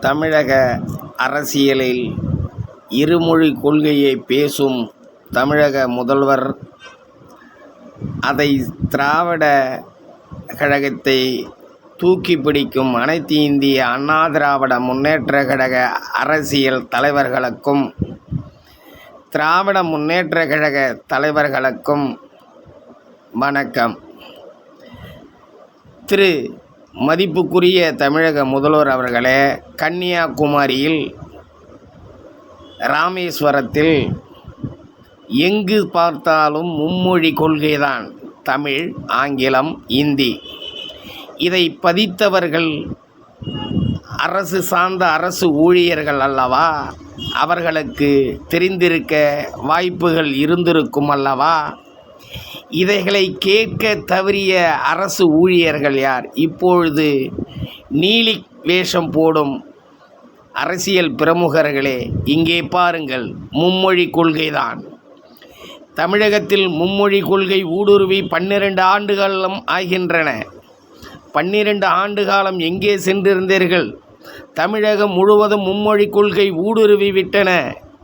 தமிழக அரசியலில் இருமொழி கொள்கையை பேசும் தமிழக முதல்வர் அதை திராவிட கழகத்தை தூக்கி பிடிக்கும் அனைத்து இந்திய அண்ணா திராவிட முன்னேற்ற கழக அரசியல் தலைவர்களுக்கும் திராவிட முன்னேற்ற கழக தலைவர்களுக்கும் வணக்கம். திரு. மதிப்புக்குரிய தமிழக முதல்வர் அவர்களே கன்னியாகுமரியில் ராமேஸ்வரத்தில் எங்கு பார்த்தாலும் மும்மொழி கொள்கைதான் தமிழ் ஆங்கிலம் இந்தி. இதை பதித்தவர்கள் அரசு சார்ந்த அரசு ஊழியர்கள் அல்லவா? அவர்களுக்கு தெரிந்திருக்க வாய்ப்புகள் இருந்திருக்கும் அல்லவா? இதைகளை கேட்க தவறிய அரசு ஊழியர்கள் யார்? இப்பொழுது நீலி வேஷம் போடும் அரசியல் பிரமுகர்களே இங்கே பாருங்கள் மும்மொழி கொள்கைதான். தமிழகத்தில் மும்மொழி கொள்கை ஊடுருவி பன்னிரண்டு ஆண்டுகாலம் ஆகின்றன. பன்னிரண்டு ஆண்டு காலம் எங்கே சென்றிருந்தீர்கள்? தமிழகம் முழுவதும் மும்மொழி கொள்கை ஊடுருவி விட்டன.